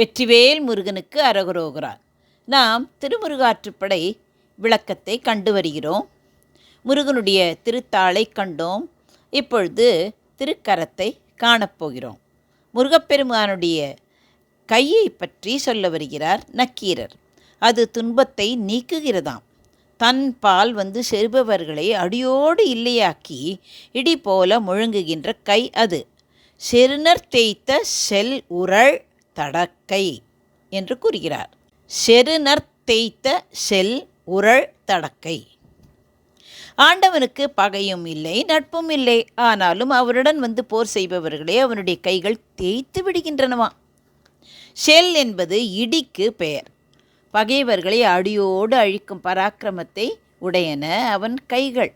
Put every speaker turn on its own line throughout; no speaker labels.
வெற்றிவேல் முருகனுக்கு அரகுரோகிறார் நாம் திருமுருகாற்றுப்படை விளக்கத்தை கண்டு வருகிறோம். முருகனுடைய திருத்தாளை கண்டோம். இப்பொழுது திருக்கரத்தை காணப்போகிறோம் முருகப்பெருமானுடைய கையை பற்றி சொல்ல வருகிறார் நக்கீரர். அது துன்பத்தை நீக்குகிறதாம். தன் பால் வந்து செருபவர்களை அடியோடு இல்லையாக்கி இடி போல முழங்குகின்ற கை அது. செருணர் தேய்த்த செல் உரள் தடக்கை என்று கூறுகிறார். செருணர் தேய்த்த செல் உரள் தடக்கை. ஆண்டவனுக்கு பகையும் இல்லை நட்பும் இல்லை. ஆனாலும் அவருடன் வந்து போர் செய்பவர்களே அவனுடைய கைகள் தேய்த்து விடுகின்றனவா? ஷெல் என்பது இடிக்கு பெயர். பகைவர்களை அடியோடு அழிக்கும் பராக்கிரமத்தை உடையன அவன் கைகள்.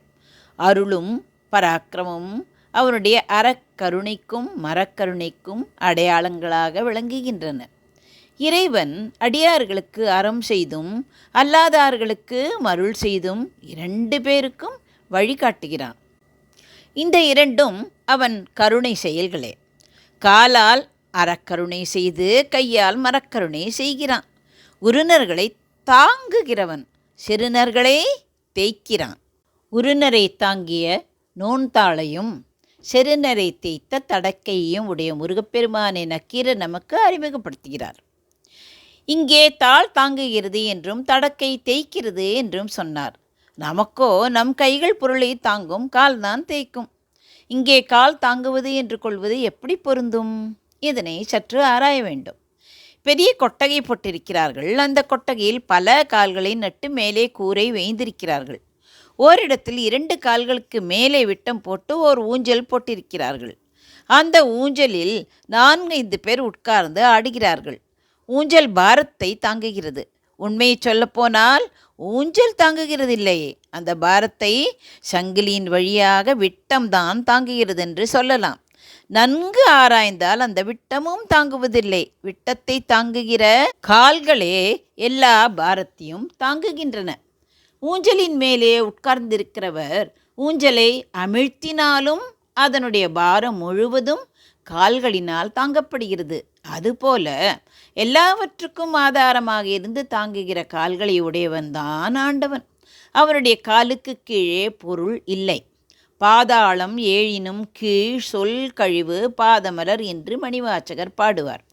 அருளும் பராக்கிரமும் அவனுடைய அறக்கருணைக்கும் மரக்கருணைக்கும் அடையாளங்களாக விளங்குகின்றன. இறைவன் அடியார்களுக்கு அறம் செய்தும் அல்லாதார்களுக்கு மருள் செய்தும் இரண்டு பேருக்கும் வழிகாட்டுகிறான் இந்த இரண்டும் அவன் கருணை செயல்களே. காலால் அறக்கருணை செய்து கையால் மரக்கருணை செய்கிறான். உருணர்களை தாங்குகிறவன் சிறுநர்களை தேய்க்கிறான். உறுநரை தாங்கிய நோன்தாளையும் செருநரை தேய்த்த தடக்கையையும் உடைய முருகப்பெருமானை நக்கீரர் நமக்கு அறிமுகப்படுத்துகிறார். இங்கே தாள் தாங்குகிறது என்றும் தடக்கை தேய்க்கிறது என்றும் சொன்னார். நமக்கோ நம் கைகள் பொருளை தாங்கும் கால் தான் தேய்க்கும். இங்கே கால் தாங்குவது என்று கொள்வது எப்படி பொருந்தும்? இதனை சற்று ஆராய வேண்டும். பெரிய கொட்டகை போட்டிருக்கிறார்கள். அந்த கொட்டகையில் பல கால்களை நட்டு மேலே கூரை வேய்ந்திருக்கிறார்கள் ஓரிடத்தில் இரண்டு கால்களுக்கு மேலே விட்டம் போட்டு ஓர் ஊஞ்சல் போட்டிருக்கிறார்கள். அந்த ஊஞ்சலில் நான்கைந்து பேர் உட்கார்ந்து ஆடுகிறார்கள். ஊஞ்சல் பாரத்தை தாங்குகிறது. உண்மையை சொல்லப்போனால் ஊஞ்சல் தாங்குகிறதில்லை அந்த பாரத்தை சங்கிலியின் வழியாக விட்டம்தான் தாங்குகிறது என்று சொல்லலாம். நன்கு ஆராய்ந்தால் அந்த விட்டமும் தாங்குவதில்லை. விட்டத்தை தாங்குகிற கால்களே எல்லா பாரத்தையும் தாங்குகின்றன. ஊஞ்சலின் மேலே உட்கார்ந்திருக்கிறவர் ஊஞ்சலை அமிழ்த்தினாலும் அதனுடைய பாரம் முழுவதும் கால்களினால் தாங்கப்படுகிறது. அதுபோல எல்லாவற்றுக்கும் ஆதாரமாக இருந்து தாங்குகிற கால்களை உடையவன்தான் ஆண்டவன். அவனுடைய காலுக்கு கீழே பொருள் இல்லை. பாதாளம் ஏழினும் கீழ் சொல் கழிவு பாதமலர் என்று மணிவாச்சகர் பாடுவார்.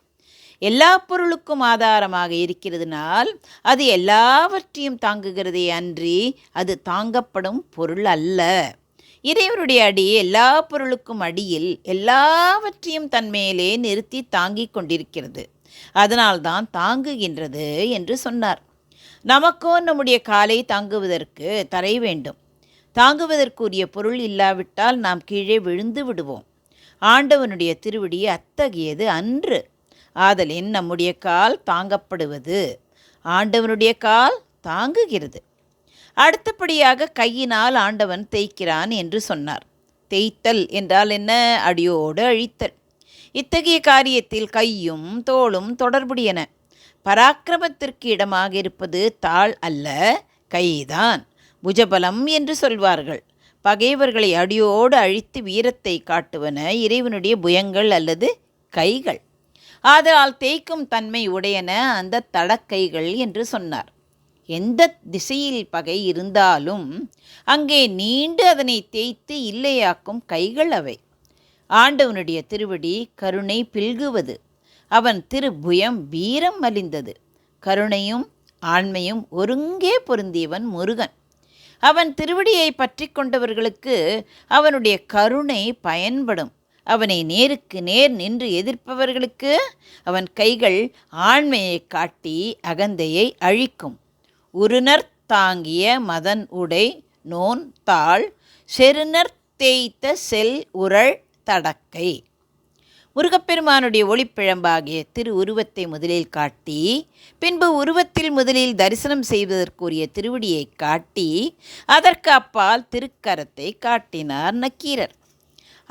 எல்லா பொருளுக்கும் ஆதாரமாக இருக்கிறதுனால் அது எல்லாவற்றையும் தாங்குகிறதே அன்றி அது தாங்கப்படும் பொருள் அல்ல. இறைவனுடைய அடி எல்லா பொருளுக்கும் அடியில் எல்லாவற்றையும் தன்மேலே நிறுத்தி தாங்கிக் கொண்டிருக்கிறது. அதனால்தான் தாங்குகின்றது என்று சொன்னார். நமக்கோ நம்முடைய காலை தாங்குவதற்கு தரை வேண்டும். தாங்குவதற்குரிய பொருள் இல்லாவிட்டால் நாம் கீழே விழுந்து விடுவோம். ஆண்டவனுடைய திருவடி அத்தகையது அன்று. ஆதலின் நம்முடைய கால் தாங்கப்படுவது. ஆண்டவனுடைய கால் தாங்குகிறது. அடுத்தபடியாக கையினால் ஆண்டவன் தேய்க்கிறான் என்று சொன்னார். தேய்த்தல் என்றால் என்ன? அடியோடு அழித்தல். இத்தகைய காரியத்தில் கையும் தோளும் தொடர்புடையன. பராக்கிரமத்திற்கு இடமாக இருப்பது தாள் அல்ல கைதான். புஜபலம் என்று சொல்வார்கள். பகைவர்களை அடியோடு அழித்து வீரத்தை காட்டுவன இறைவனுடைய புயங்கள் அல்லது கைகள். ஆதலால் தேய்க்கும் தன்மை உடையன அந்த தடக்கைகள் என்று சொன்னார். எந்த திசையில் பகை இருந்தாலும் அங்கே நீண்டு அதனை தேய்த்து இல்லையாக்கும் கைகள் அவை. ஆண்டவனுடைய திருவடி கருணை பில்குவது. அவன் திருபுயம் வீரம் மலிந்தது கருணையும் ஆண்மையும் ஒருங்கே பொருந்தியவன் முருகன். அவன் திருவடியை பற்றி கொண்டவர்களுக்கு அவனுடைய கருணை பயன்படும். அவனை நேருக்கு நேர் நின்று எதிர்ப்பவர்களுக்கு அவன் கைகள் ஆண்மையை காட்டி அகந்தையை அழிக்கும். உருணர் தாங்கிய மதன் உடை நோன் தாள் செருணர் தேய்த்த செல் உரள் தடக்கை. முருகப்பெருமானுடைய ஒளிப்பிழம்பாகிய திரு உருவத்தை முதலில் காட்டி பின்பு உருவத்தில் முதலில் தரிசனம் செய்வதற்குரிய திருவடியை காட்டி அதற்கு அப்பால் திருக்கரத்தை காட்டினார் நக்கீரர்.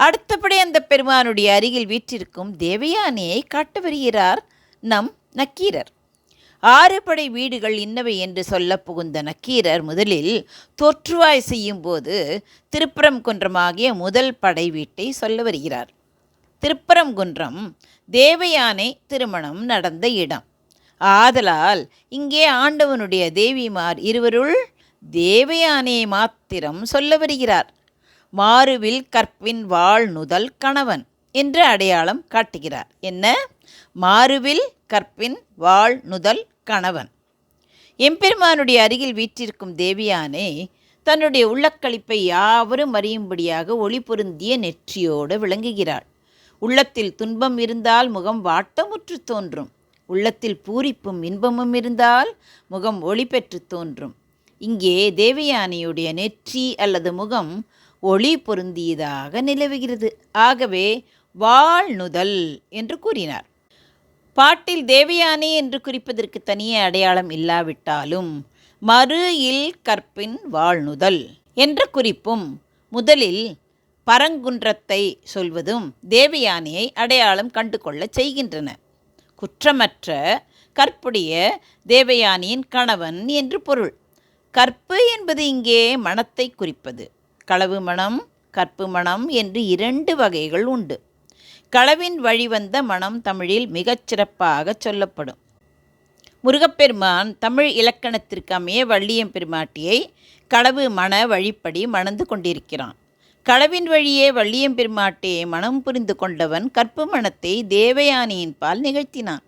அடுத்தபடி அந்த பெருமானுடைய அருகில் வீற்றிருக்கும் தேவயானியை காட்டு வருகிறார் நம் நக்கீரர். ஆறு படை வீடுகள் இன்னவை என்று சொல்ல புகுந்த நக்கீரர் முதலில் தொற்றுவாய் செய்யும் போது திருப்பரம் குன்றமாகிய முதல் படை வீட்டை சொல்ல வருகிறார். திருப்பரங்குன்றம் தேவயானை திருமணம் நடந்த இடம். ஆதலால் இங்கே ஆண்டவனுடைய தேவிமார் இருவருள் தேவயானையை மாத்திரம் சொல்ல வருகிறார். மாறுவில் கற்பின் வாழ் நுதல் கணவன் என்று அடையாளம் காட்டுகிறார். என்ன? மாறுவில் கற்பின் வாழ் நுதல் கணவன். எம்பெருமானுடைய அருகில் வீற்றிருக்கும் தேவியானே தன்னுடைய உள்ளக்களிப்பை யாவரும் அறியும்படியாக ஒளி பொருந்திய நெற்றியோடு விளங்குகிறாள். உள்ளத்தில் துன்பம் இருந்தால் முகம் வாட்டமுற்று தோன்றும். உள்ளத்தில் பூரிப்பும் இன்பமும் இருந்தால் முகம் ஒளி பெற்று தோன்றும். இங்கே தேவயானியுடைய நெற்றி அல்லது முகம் ஒளி பொருந்தியதாக நிலவுகிறது. ஆகவே வாழ்நுதல் என்று கூறினார். பாட்டில் தேவயானி என்று குறிப்பதற்கு தனியே அடையாளம் இல்லாவிட்டாலும் மறு இல் கற்பின் வாழ்நுதல் என்ற குறிப்பும் முதலில் பரங்குன்றத்தை சொல்வதும் தேவயானியை அடையாளம் கண்டு கொள்ளச் செய்கின்றன. குற்றமற்ற கற்புடைய தேவயானியின் கணவன் என்று பொருள். கற்பு என்பது இங்கே மனத்தை குறிப்பது. களவு மனம் கற்பு மனம் என்று இரண்டு வகைகள் உண்டு. களவின் வழிவந்த மனம் தமிழில் மிகச்சிறப்பாக சொல்லப்படும். முருகப்பெருமான் தமிழ் இலக்கணத்திற்கு அமைய வள்ளியம் பெருமாட்டியை களவு மன வழிப்படி மணந்து கொண்டிருக்கிறான். களவின் வழியே வள்ளியம் பெருமாட்டியை மனம் புரிந்து கொண்டவன் கற்பு மனத்தை தேவயானியின் பால் நிகழ்த்தினான்.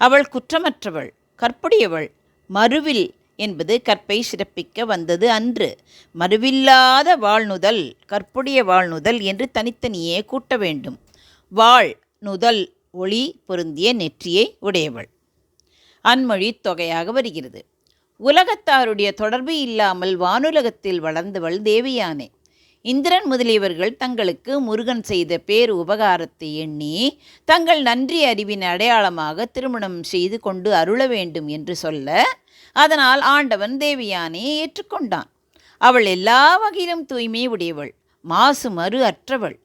அவள் குற்றமற்றவள் கற்புடையவள் மறுவில் என்பது கற்பை சிறப்பிக்க வந்தது அன்று. மறுவில்லாத வாழ்நுதல் கற்புடைய வாழ்நுதல் என்று தனித்தனியே கூட்ட வேண்டும். வாழ் நுதல் ஒளி பொருந்திய நெற்றியை உடையவள். அன்மொழி தொகையாக வருகிறது. உலகத்தாருடைய தொடர்பு இல்லாமல் வானுலகத்தில் வளர்ந்தவள் தேவியானே. இந்திரன் முதலியவர்கள் தங்களுக்கு முருகன் செய்த பேர் உபகாரத்தை எண்ணி தங்கள் நன்றி அறிவின் அடையாளமாக திருமணம் செய்து கொண்டு அருள வேண்டும் என்று சொல்ல அதனால் ஆண்டவன் தேவியானையை ஏற்றுக்கொண்டான். அவள் எல்லா வகையிலும் தூய்மை உடையவள் மாசு மறு அற்றவள்.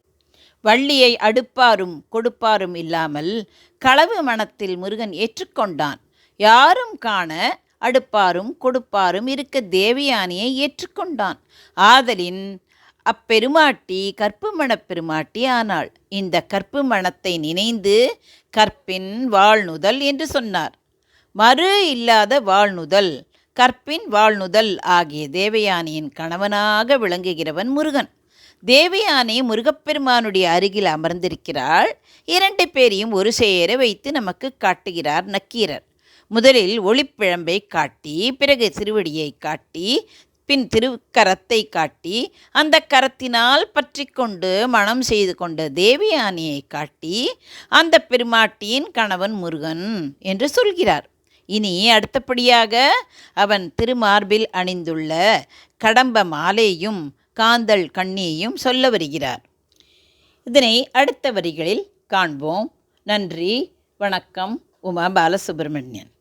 வள்ளியை அடுப்பாரும் கொடுப்பாரும் இல்லாமல் களவு மனத்தில் முருகன் ஏற்றுக்கொண்டான். யாரும் காண அடுப்பாரும் கொடுப்பாரும் இருக்க தேவயானியை ஏற்றுக்கொண்டான். ஆதலின் அப்பெருமாட்டி கற்புமணப் பெருமாட்டி ஆனாள். இந்த கற்பு மணத்தை நினைந்து கற்பின் வாழ்நுதல் என்று சொன்னார். மறு இல்லாத வாழ்நுதல் கற்பின் வாழ்நுதல் ஆகிய தேவயானியின் கணவனாக விளங்குகிறவன் முருகன். தேவயானை முருகப்பெருமானுடைய அருகில் அமர்ந்திருக்கிறாள். இரண்டு பேரையும் ஒரு சேர வைத்து நமக்கு காட்டுகிறார் நக்கீரர். முதலில் ஒளிப்பிழம்பை காட்டி பிறகு திருவடியை காட்டி பின் திருக்கரத்தை காட்டி அந்த கரத்தினால் பற்றி கொண்டு மனம் செய்து கொண்ட தேவியானியை காட்டி அந்த பெருமாட்டியின் கணவன் முருகன் என்று சொல்கிறார். இனி அடுத்தபடியாக அவன் திருமார்பில் அணிந்துள்ள கடம்ப மாலையும் காந்தல் கண்ணியையும் சொல்ல வருகிறார். இதனை அடுத்த வரிகளில் காண்போம். நன்றி வணக்கம். உமா பாலசுப்பிரமணியன்